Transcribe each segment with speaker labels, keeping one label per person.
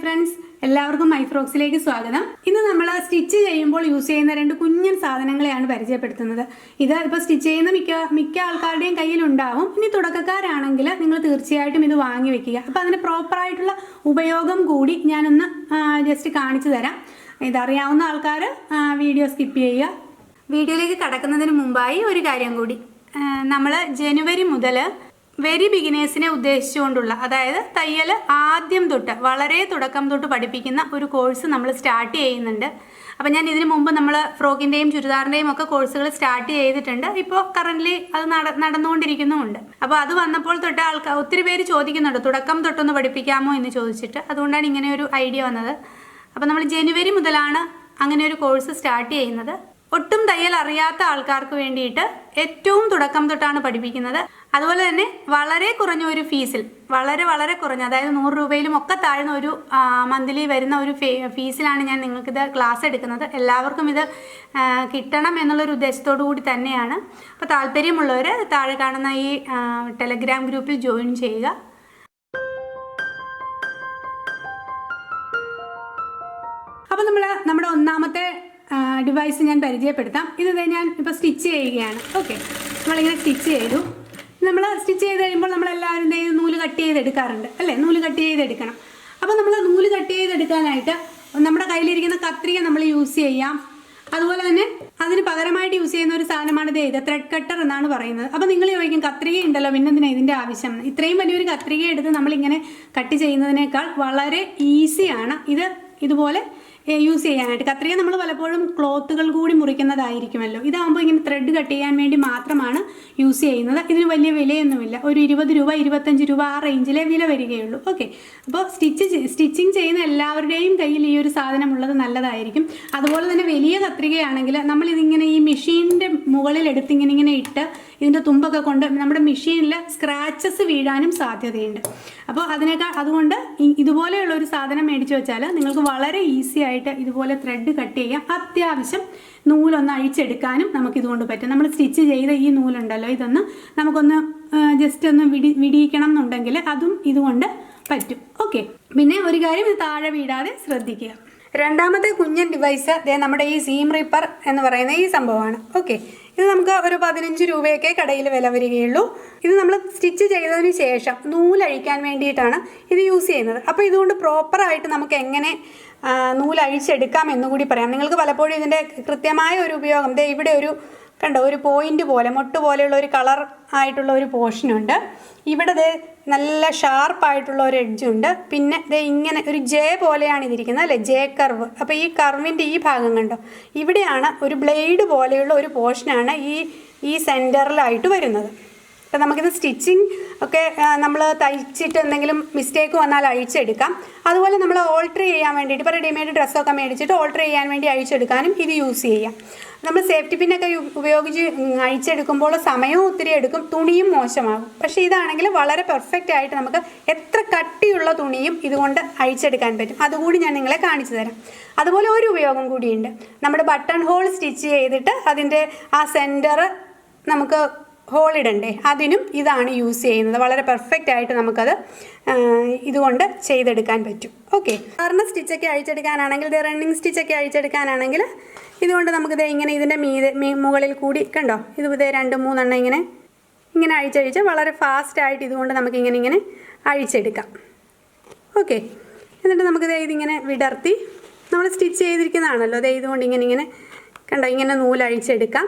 Speaker 1: Friends എല്ലാവർക്കും മൈഫ്രോക്സിലേക്ക് സ്വാഗതം. ഇന്ന് നമ്മൾ സ്റ്റിച്ച് ചെയ്യുമ്പോൾ യൂസ് ചെയ്യുന്ന രണ്ട് കുഞ്ഞൻ സാധനങ്ങളെയാണ് പരിചയപ്പെടുത്തുന്നത്. ഇത് ഇപ്പോൾ സ്റ്റിച്ച് ചെയ്യുന്ന മിക്ക മിക്ക ആൾക്കാരുടെയും കയ്യിലുണ്ടാവും. ഇനി തുടക്കക്കാരാണെങ്കിൽ നിങ്ങൾ തീർച്ചയായിട്ടും ഇത് വാങ്ങി വെക്കുക. അപ്പോൾ അതിന് പ്രോപ്പറായിട്ടുള്ള ഉപയോഗം കൂടി ഞാനൊന്ന് ജസ്റ്റ് കാണിച്ചു തരാം. ഇതറിയാവുന്ന ആൾക്കാർ വീഡിയോ സ്കിപ്പ് ചെയ്യുക. വീഡിയോയിലേക്ക് കടക്കുന്നതിന് മുമ്പായി ഒരു കാര്യം കൂടി. നമ്മൾ ജനുവരി മുതൽ വെരി ബിഗിനേഴ്സിനെ ഉദ്ദേശിച്ചുകൊണ്ടുള്ള അതായത് തയ്യൽ ആദ്യം തൊട്ട് വളരെ തുടക്കം തൊട്ട് പഠിപ്പിക്കുന്ന ഒരു കോഴ്സ് നമ്മൾ സ്റ്റാർട്ട് ചെയ്യുന്നുണ്ട്. അപ്പം ഞാൻ ഇതിനു മുമ്പ് നമ്മൾ ഫ്രോക്കിന്റെയും ചുരിദാറിന്റെയും ഒക്കെ കോഴ്സുകൾ സ്റ്റാർട്ട് ചെയ്തിട്ടുണ്ട്. ഇപ്പോൾ കറന്റ്ലി അത് നട നടന്നുകൊണ്ടിരിക്കുന്നുമുണ്ട്. അപ്പോൾ അത് വന്നപ്പോൾ തൊട്ട് ആൾക്കാർ ഒത്തിരി പേര് ചോദിക്കുന്നുണ്ട് തുടക്കം തൊട്ടൊന്ന് പഠിപ്പിക്കാമോ എന്ന് ചോദിച്ചിട്ട്. അതുകൊണ്ടാണ് ഇങ്ങനെ ഒരു ഐഡിയ വന്നത്. അപ്പോൾ നമ്മൾ ജനുവരി മുതലാണ് അങ്ങനെ ഒരു കോഴ്സ് സ്റ്റാർട്ട് ചെയ്യുന്നത്. ഒട്ടും തയ്യൽ അറിയാത്ത ആൾക്കാർക്ക് വേണ്ടിയിട്ട് ഏറ്റവും തുടക്കം തൊട്ടാണ് പഠിപ്പിക്കുന്നത്. അതുപോലെ തന്നെ വളരെ കുറഞ്ഞ ഒരു ഫീസിൽ വളരെ വളരെ കുറഞ്ഞ അതായത് നൂറ് രൂപയിലും ഒക്കെ താഴ്ന്ന ഒരു മന്ത്ലി വരുന്ന ഒരു ഫീസിലാണ് ഞാൻ നിങ്ങൾക്കിത് ക്ലാസ് എടുക്കുന്നത്. എല്ലാവർക്കും ഇത് കിട്ടണം എന്നുള്ളൊരു ഉദ്ദേശത്തോടു കൂടി തന്നെയാണ്. അപ്പോൾ താല്പര്യമുള്ളവർ താഴെ കാണുന്ന ഈ ടെലഗ്രാം ഗ്രൂപ്പിൽ ജോയിൻ ചെയ്യുക. അപ്പോൾ നമ്മൾ നമ്മുടെ ഒന്നാമത്തെ ഡിവൈസ് ഞാൻ പരിചയപ്പെടുത്താം. ഇത് ഞാൻ ഇപ്പോൾ സ്റ്റിച്ച് ചെയ്യുകയാണ്. ഓക്കെ. നമ്മളിങ്ങനെ സ്റ്റിച്ച് ചെയ്തു. നമ്മൾ സ്റ്റിച്ച് ചെയ്ത് കഴിയുമ്പോൾ നമ്മളെല്ലാവരും ദേ നൂൽ കട്ട് ചെയ്തെടുക്കാറുണ്ട് അല്ലേ? നൂൽ കട്ട് ചെയ്തെടുക്കണം അപ്പോൾ നമ്മൾ നൂൽ കട്ട് ചെയ്തെടുക്കാനായിട്ട് നമ്മുടെ കയ്യിലിരിക്കുന്ന കത്രിക നമ്മൾ യൂസ് ചെയ്യാം. അതുപോലെ തന്നെ അതിന് പകരമായിട്ട് യൂസ് ചെയ്യുന്ന ഒരു സാധനമാണ് ദേ ഇത് ത്രെഡ് കട്ടർ എന്നാണ് പറയുന്നത്. അപ്പോൾ നിങ്ങൾ ചോദിക്കും കത്രിക ഉണ്ടല്ലോ പിന്നെ പിന്നെന്തിനാ ഇതിന്റെ ആവശ്യം. ഇത്രയും വലിയൊരു കത്രിക എടുത്ത് നമ്മളിങ്ങനെ കട്ട് ചെയ്യുന്നതിനേക്കാൾ വളരെ ഈസിയാണ് ഇത് ഇതുപോലെ യൂസ് ചെയ്യാനായിട്ട്. കത്രിക നമ്മൾ പലപ്പോഴും ക്ലോത്തുകൾ കൂടി മുറിക്കുന്നതായിരിക്കുമല്ലോ. ഇതാകുമ്പോൾ ഇങ്ങനെ ത്രെഡ് കട്ട് ചെയ്യാൻ വേണ്ടി മാത്രമാണ് യൂസ് ചെയ്യുന്നത്. ഇതിന് വലിയ വിലയൊന്നുമില്ല. ഒരു ഇരുപത് രൂപ ഇരുപത്തഞ്ച് രൂപ ആ റേഞ്ചിലെ വില വരികയുള്ളൂ. ഓക്കെ അപ്പോൾ സ്റ്റിച്ച് സ്റ്റിച്ചിങ് ചെയ്യുന്ന എല്ലാവരുടെയും കയ്യിൽ ഈ ഒരു സാധനം ഉള്ളത് നല്ലതായിരിക്കും. അതുപോലെ തന്നെ വലിയ കത്രികയാണെങ്കിൽ നമ്മൾ ഇതിങ്ങനെ ഈ മെഷീനിന്റെ മുകളിൽ എടുത്ത് ഇങ്ങനെ ഇങ്ങനെ ഇട്ട് ഇതിന്റെ തുമ്പൊക്കെ കൊണ്ട് നമ്മുടെ മെഷീനിൽ സ്ക്രാച്ചസ് വീഴാനും സാധ്യതയുണ്ട്. അപ്പോൾ അതിനേക്കാൾ അതുകൊണ്ട് ഇതുപോലെയുള്ള ഒരു സാധനം മേടിച്ചു വെച്ചാൽ നിങ്ങൾക്ക് വളരെ ഈസി ആയിട്ട് ഇതുപോലെ ത്രെഡ് കട്ട് ചെയ്യാം. അത്യാവശ്യം നൂലൊന്ന് അഴിച്ചെടുക്കാനും നമുക്ക് ഇതുകൊണ്ട് പറ്റും. നമ്മൾ സ്റ്റിച്ച് ചെയ്ത ഈ നൂലുണ്ടല്ലോ ഇതൊന്ന് നമുക്കൊന്ന് ജസ്റ്റ് ഒന്ന് വിടി വിടിയിക്കണം എന്നുണ്ടെങ്കിൽ അതും ഇതുകൊണ്ട് പറ്റും. ഓക്കെ പിന്നെ ഒരു കാര്യം ഇത് താഴെ വീടാതെ ശ്രദ്ധിക്കുക. രണ്ടാമത്തെ കുഞ്ഞൻ ഡിവൈസ് ദേ നമ്മുടെ ഈ സീം റീപ്പർ എന്ന് പറയുന്ന ഈ സംഭവമാണ്. ഓക്കെ ഇത് നമുക്ക് ഒരു പതിനഞ്ച് രൂപയൊക്കെ കടയിൽ വില വരികയുള്ളൂ. ഇത് നമ്മൾ സ്റ്റിച്ച് ചെയ്തതിന് ശേഷം നൂലഴിക്കാൻ വേണ്ടിയിട്ടാണ് ഇത് യൂസ് ചെയ്യുന്നത്. അപ്പോൾ ഇതുകൊണ്ട് പ്രോപ്പറായിട്ട് നമുക്ക് എങ്ങനെ നൂലഴിച്ചെടുക്കാം എന്നുകൂടി പറയാം. നിങ്ങൾക്ക് പലപ്പോഴും ഇതിന്റെ കൃത്യമായ ഒരു ഉപയോഗം ദേ ഇവിടെ ഒരു കണ്ടോ ഒരു പോയിന്റ് പോലെ മൊട്ട് പോലെയുള്ള ഒരു കളർ ആയിട്ടുള്ള ഒരു പോർഷനുണ്ട് ഇവിടെ നല്ല ഷാർപ്പായിട്ടുള്ള ഒരു എഡ്ജുണ്ട് പിന്നെ ഇത് ഇങ്ങനെ ഒരു ജെ പോലെയാണ് ഇതിരിക്കുന്നത് അല്ലേ? ജെ കർവ് അപ്പോൾ ഈ കർവിന്റെ ഈ ഭാഗം കണ്ടോ? ഇവിടെയാണ് ഒരു ബ്ലേഡ് പോലെയുള്ള ഒരു പോർഷനാണ് ഈ ഈ സെന്ററിലായിട്ട് വരുന്നത്. അപ്പം നമുക്കിത് സ്റ്റിച്ചിങ് ഒക്കെ നമ്മൾ തയ്ച്ചിട്ട് എന്തെങ്കിലും മിസ്റ്റേക്ക് വന്നാൽ അഴിച്ചെടുക്കാം. അതുപോലെ നമ്മൾ ഓൾട്ടർ ചെയ്യാൻ വേണ്ടിയിട്ട് ഇപ്പോൾ റെഡിമെയ്ഡ് ഡ്രസ്സൊക്കെ മേടിച്ചിട്ട് ഓൾട്ടർ ചെയ്യാൻ വേണ്ടി അഴിച്ചെടുക്കാനും ഇത് യൂസ് ചെയ്യാം. നമ്മൾ സേഫ്റ്റി പിന്നൊക്കെ ഉപയോഗിച്ച് അഴിച്ചെടുക്കുമ്പോൾ സമയവും ഒത്തിരി എടുക്കും തുണിയും മോശമാകും. പക്ഷേ ഇതാണെങ്കിൽ വളരെ പെർഫെക്റ്റ് ആയിട്ട് നമുക്ക് എത്ര കട്ടിയുള്ള തുണിയും ഇതുകൊണ്ട് അഴിച്ചെടുക്കാൻ പറ്റും. അതുകൂടി ഞാൻ നിങ്ങളെ കാണിച്ചു തരാം. അതുപോലെ ഒരു ഉപയോഗം കൂടിയുണ്ട്. നമ്മുടെ ബട്ടൺ ഹോൾ സ്റ്റിച്ച് ചെയ്തിട്ട് അതിന്റെ ആ സെന്റർ നമുക്ക് ഹോൾ അതിനും ഇതാണ് യൂസ് ചെയ്യുന്നത്. വളരെ പെർഫെക്റ്റ് ആയിട്ട് നമുക്കത് ഇതുകൊണ്ട് ചെയ്തെടുക്കാൻ പറ്റും. ഓക്കെ സാറിന് സ്റ്റിച്ചൊക്കെ അഴിച്ചെടുക്കാനാണെങ്കിൽ ഇത് റണ്ണിങ് സ്റ്റിച്ചൊക്കെ അഴിച്ചെടുക്കാനാണെങ്കിൽ ഇതുകൊണ്ട് നമുക്കിത് ഇങ്ങനെ ഇതിന്റെ മീതെ മുകളിൽ കൂടി കണ്ടോ? ഇത് ഇത് രണ്ട് മൂന്നെണ്ണം ഇങ്ങനെ ഇങ്ങനെ അഴിച്ചഴിച്ച് വളരെ ഫാസ്റ്റായിട്ട് ഇതുകൊണ്ട് നമുക്ക് ഇങ്ങനെ ഇങ്ങനെ അഴിച്ചെടുക്കാം. ഓക്കെ എന്നിട്ട് നമുക്കിത് ഇതിങ്ങനെ വിടർത്തി നമ്മൾ സ്റ്റിച്ച് ചെയ്തിരിക്കുന്നതാണല്ലോ. ദേ ഇതുകൊണ്ട് ഇങ്ങനെ ഇങ്ങനെ കണ്ടോ? ഇങ്ങനെ നൂലഴിച്ചെടുക്കാം.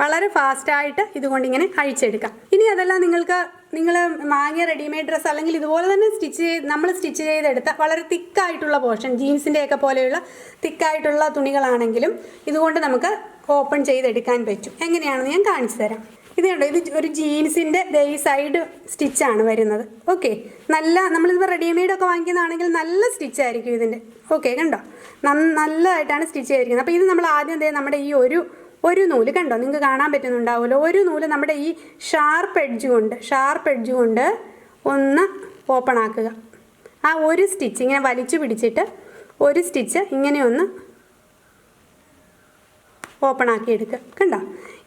Speaker 1: വളരെ ഫാസ്റ്റായിട്ട് ഇതുകൊണ്ട് ഇങ്ങനെ അഴിച്ചെടുക്കാം. ഇനി അതല്ല നിങ്ങൾക്ക് നിങ്ങൾ വാങ്ങിയ റെഡിമെയ്ഡ് ഡ്രസ്സ് അല്ലെങ്കിൽ ഇതുപോലെ തന്നെ സ്റ്റിച്ച് ചെയ്ത് നമ്മൾ സ്റ്റിച്ച് ചെയ്തെടുത്ത വളരെ തിക്കായിട്ടുള്ള പോർഷൻ ജീൻസിന്റെയൊക്കെ പോലെയുള്ള തിക്കായിട്ടുള്ള തുണികളാണെങ്കിലും ഇതുകൊണ്ട് നമുക്ക് ഓപ്പൺ ചെയ്തെടുക്കാൻ പറ്റും. എങ്ങനെയാണെന്ന് ഞാൻ കാണിച്ചു തരാം. ഇത് കണ്ടോ ഇത് ഒരു ജീൻസിന്റെ ഈ സൈഡ് സ്റ്റിച്ചാണ് വരുന്നത്. ഓക്കെ നല്ല നമ്മളിപ്പോൾ റെഡിമെയ്ഡ് ഒക്കെ വാങ്ങിക്കുന്നതാണെങ്കിൽ നല്ല സ്റ്റിച്ചായിരിക്കും ഇതിന്റെ ഓക്കെ കണ്ടോ? നല്ലതായിട്ടാണ് സ്റ്റിച്ച് ചെയ്തിരിക്കുന്നത്. അപ്പോൾ ഇത് നമ്മൾ ആദ്യം നമ്മുടെ ഈ ഒരു ഒരു നൂൽ കണ്ടോ? നിങ്ങൾക്ക് കാണാൻ പറ്റുന്നുണ്ടാവുമല്ലോ. ഒരു നൂൽ നമ്മുടെ ഈ ഷാർപ്പ് എഡ്ജ് കൊണ്ട് ഷാർപ്പ് എഡ്ജ് കൊണ്ട് ഒന്ന് ഓപ്പൺ ആക്കുക. ആ ഒരു സ്റ്റിച്ച് ഇങ്ങനെ വലിച്ചു പിടിച്ചിട്ട് ഒരു സ്റ്റിച്ച് ഇങ്ങനെ ഒന്ന് ഓപ്പൺ ആക്കി എടുക്കുക. കണ്ടോ?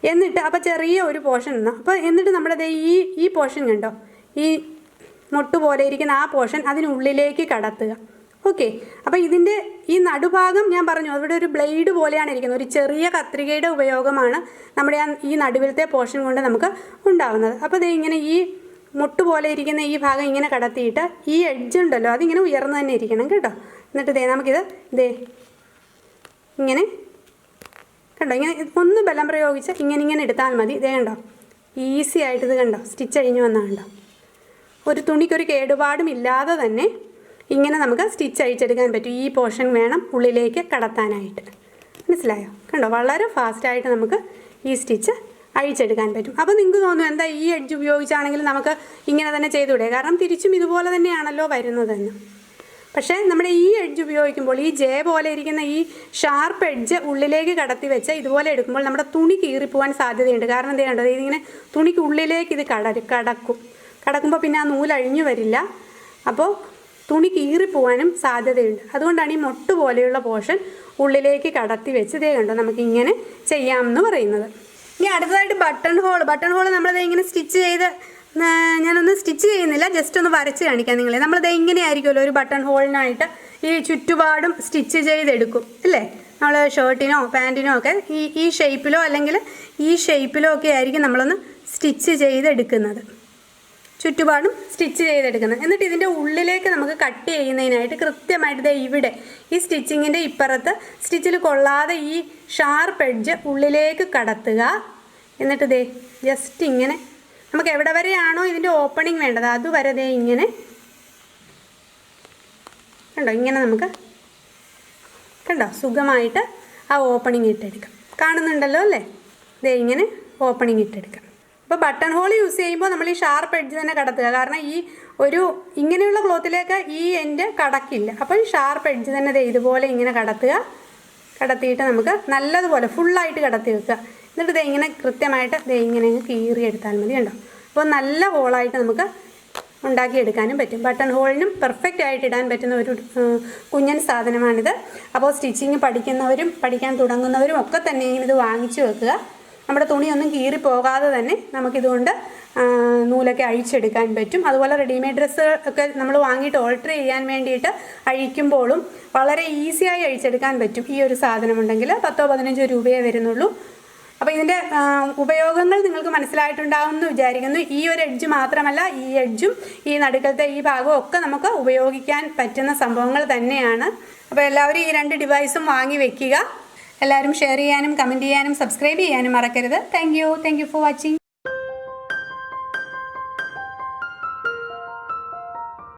Speaker 1: എന്നിട്ട് അപ്പോൾ ചെറിയ ഒരു പോർഷൻ ഒന്ന് അപ്പോൾ എന്നിട്ട് നമ്മുടെ ഈ ഈ പോർഷൻ കണ്ടോ? ഈ മുട്ട് പോലെ ഇരിക്കുന്ന ആ പോർഷൻ അതിനുള്ളിലേക്ക് കടത്തുക. ഓക്കെ അപ്പോൾ ഇതിന്റെ ഈ നടുഭാഗം ഞാൻ പറഞ്ഞു അവിടെ ഒരു ബ്ലേഡ് പോലെയാണ് ഇരിക്കുന്നത്. ഒരു ചെറിയ കത്രികയുടെ ഉപയോഗമാണ് നമ്മുടെ ആ ഈ നടുവിലത്തെ പോർഷൻ കൊണ്ട് നമുക്ക് ഉണ്ടാകുന്നത് അപ്പോൾ ഇത് ഇങ്ങനെ ഈ മുട്ട് പോലെ ഇരിക്കുന്ന ഈ ഭാഗം ഇങ്ങനെ കടത്തിയിട്ട് ഈ എഡ്ജ് ഉണ്ടല്ലോ അതിങ്ങനെ ഉയർന്നു തന്നെ ഇരിക്കണം കേട്ടോ. എന്നിട്ട് ദേ നമുക്കിത് ദേ ഇങ്ങനെ കണ്ടോ? ഇങ്ങനെ ഒന്ന് ബലം പ്രയോഗിച്ച് ഇങ്ങനെ ഇങ്ങനെ എടുത്താൽ മതി. ഇതേ കണ്ടോ? ഈസി ആയിട്ട് ഇത് കണ്ടോ? സ്റ്റിച്ച് അഴിഞ്ഞു വന്നാൽ കണ്ടോ? ഒരു തുണിക്കൊരു കേടുപാടും ഇല്ലാതെ തന്നെ ഇങ്ങനെ നമുക്ക് സ്റ്റിച്ച് അഴിച്ചെടുക്കാൻ പറ്റും. ഈ പോർഷൻ വേണം ഉള്ളിലേക്ക് കടത്താനായിട്ട്. മനസ്സിലായോ? കണ്ടോ? വളരെ ഫാസ്റ്റായിട്ട് നമുക്ക് ഈ സ്റ്റിച്ച് അഴിച്ചെടുക്കാൻ പറ്റും. അപ്പോൾ നിങ്ങൾക്ക് തോന്നും എന്താ ഈ എഡ്ജ് ഉപയോഗിച്ചാണെങ്കിൽ നമുക്ക് ഇങ്ങനെ തന്നെ ചെയ്തുവിടുക കാരണം തിരിച്ചും ഇതുപോലെ തന്നെയാണല്ലോ വരുന്നതെന്ന്. പക്ഷേ നമ്മുടെ ഈ എഡ്ജ് ഉപയോഗിക്കുമ്പോൾ ഈ ജെ പോലെ ഇരിക്കുന്ന ഈ ഷാർപ്പ് എഡ്ജ് ഉള്ളിലേക്ക് കടത്തി വെച്ച് ഇതുപോലെ എടുക്കുമ്പോൾ നമ്മുടെ തുണി കീറിപ്പോവാൻ സാധ്യതയുണ്ട്. കാരണം എന്ത് ചെയ്യേണ്ടത് ഇതിങ്ങനെ തുണിക്ക് ഉള്ളിലേക്ക് ഇത് കട കടക്കും. കടക്കുമ്പോൾ പിന്നെ ആ നൂലഴിഞ്ഞു വരില്ല. അപ്പോൾ തുണി കീറിപ്പോവാനും സാധ്യതയുണ്ട്. അതുകൊണ്ടാണ് ഈ മൊട്ട് പോലെയുള്ള പോർഷൻ ഉള്ളിലേക്ക് കടത്തി വെച്ച് ഇതേ കണ്ടോ നമുക്ക് ഇങ്ങനെ ചെയ്യാമെന്ന് പറയുന്നത്. ഇനി അടുത്തതായിട്ട് ബട്ടൺ ഹോൾ. ബട്ടൺ ഹോൾ നമ്മളത് ഇങ്ങനെ സ്റ്റിച്ച് ചെയ്ത് ഞാനൊന്ന് സ്റ്റിച്ച് ചെയ്യുന്നില്ല. ജസ്റ്റ് ഒന്ന് വരച്ച് കാണിക്കാം നിങ്ങളെ. നമ്മളിത് ഇങ്ങനെയായിരിക്കുമല്ലോ ഒരു ബട്ടൺ ഹോളിനായിട്ട് ഈ ചുറ്റുപാടും സ്റ്റിച്ച് ചെയ്തെടുക്കും അല്ലേ? നമ്മൾ ഷർട്ടിനോ പാന്റിനോ ഒക്കെ ഈ ഈ ഷേപ്പിലോ അല്ലെങ്കിൽ ഈ ഷേപ്പിലോ ഒക്കെ ആയിരിക്കും നമ്മളൊന്ന് സ്റ്റിച്ച് ചെയ്തെടുക്കുന്നത്. ചുറ്റുപാടും സ്റ്റിച്ച് ചെയ്തെടുക്കുന്നത്. എന്നിട്ട് ഇതിന്റെ ഉള്ളിലേക്ക് നമുക്ക് കട്ട് ചെയ്യുന്നതിനായിട്ട് കൃത്യമായിട്ട് ദേ ഇവിടെ ഈ സ്റ്റിച്ചിങ്ങിന്റെ ഇപ്പുറത്ത് സ്റ്റിച്ചിൽ കൊള്ളാതെ ഈ ഷാർപ്പ് എഡ്ജ് ഉള്ളിലേക്ക് കടത്തുക. എന്നിട്ട് ദേ ജസ്റ്റ് ഇങ്ങനെ നമുക്ക് എവിടെ വരെയാണോ ഇതിന്റെ ഓപ്പണിംഗ് വേണ്ടത് അതുവരെ ദേ ഇങ്ങനെ കണ്ടോ? ഇങ്ങനെ നമുക്ക് കണ്ടോ? സുഖമായിട്ട് ആ ഓപ്പണിംഗ് ഇട്ടെടുക്കാം കാണുന്നുണ്ടല്ലോ അല്ലേ? ദേ ഇങ്ങനെ ഓപ്പണിംഗ് ഇട്ടെടുക്കാം അപ്പോൾ ബട്ടൺ ഹോൾ യൂസ് ചെയ്യുമ്പോൾ നമ്മൾ ഈ ഷാർപ്പ് എഡ്ജ് തന്നെ കടത്തുക. കാരണം ഈ ഒരു ഇങ്ങനെയുള്ള ക്ലോത്തിലേക്ക് ഈ എന്റെ കടക്കില്ല. അപ്പോൾ ഈ ഷാർപ്പ് എഡ്ജ് തന്നെ ഇതുപോലെ ഇങ്ങനെ കടത്തുക. കടത്തിയിട്ട് നമുക്ക് നല്ലതുപോലെ ഫുള്ളായിട്ട് കടത്തി വെക്കുക. എന്നിട്ട് ദേ ഇങ്ങനെ കൃത്യമായിട്ട് ദേ ഇങ്ങനെ കീറി കീറിയെടുത്താൽ മതി ഉണ്ടോ അപ്പോൾ നല്ല ഹോളായിട്ട് നമുക്ക് ഉണ്ടാക്കിയെടുക്കാനും പറ്റും. ബട്ടൺ ഹോളിനും പെർഫെക്റ്റ് ആയിട്ട് ഇടാൻ പറ്റുന്ന ഒരു കുഞ്ഞൻ സാധനമാണിത്. അപ്പോൾ സ്റ്റിച്ചിങ് പഠിക്കുന്നവരും പഠിക്കാൻ തുടങ്ങുന്നവരും ഒക്കെ തന്നെ ഇത് വാങ്ങിച്ചു വെക്കുക. നമ്മുടെ തുണിയൊന്നും കീറി പോകാതെ തന്നെ നമുക്കിതുകൊണ്ട് നൂലൊക്കെ അഴിച്ചെടുക്കാൻ പറ്റും. അതുപോലെ റെഡിമെയ്ഡ് ഡ്രസ്സ് ഒക്കെ നമ്മൾ വാങ്ങിയിട്ട് ഓൾട്ടർ ചെയ്യാൻ വേണ്ടിയിട്ട് അഴിക്കുമ്പോഴും വളരെ ഈസിയായി അഴിച്ചെടുക്കാൻ പറ്റും. ഈ ഒരു സാധനം ഉണ്ടെങ്കിൽ പത്തോ പതിനഞ്ചോ രൂപയേ വരുന്നുള്ളൂ. അപ്പോൾ ഇതിന്റെ ഉപയോഗങ്ങൾ നിങ്ങൾക്ക് മനസ്സിലായിട്ടുണ്ടാവും എന്ന് വിചാരിക്കുന്നു. ഈ ഒരു എഡ്ജ് മാത്രമല്ല ഈ എഡ്ജും ഈ നടുക്കത്തെ ഈ ഭാഗവും ഒക്കെ നമുക്ക് ഉപയോഗിക്കാൻ പറ്റുന്ന സംഭവങ്ങൾ തന്നെയാണ്. അപ്പോൾ എല്ലാവരും ഈ രണ്ട് ഡിവൈസും വാങ്ങി വെക്കുക. എല്ലാവരും ഷെയർ ചെയ്യാനും കമന്റ് ചെയ്യാനും സബ്സ്ക്രൈബ് ചെയ്യാനും മറക്കരുത്. Thank you thank you for watching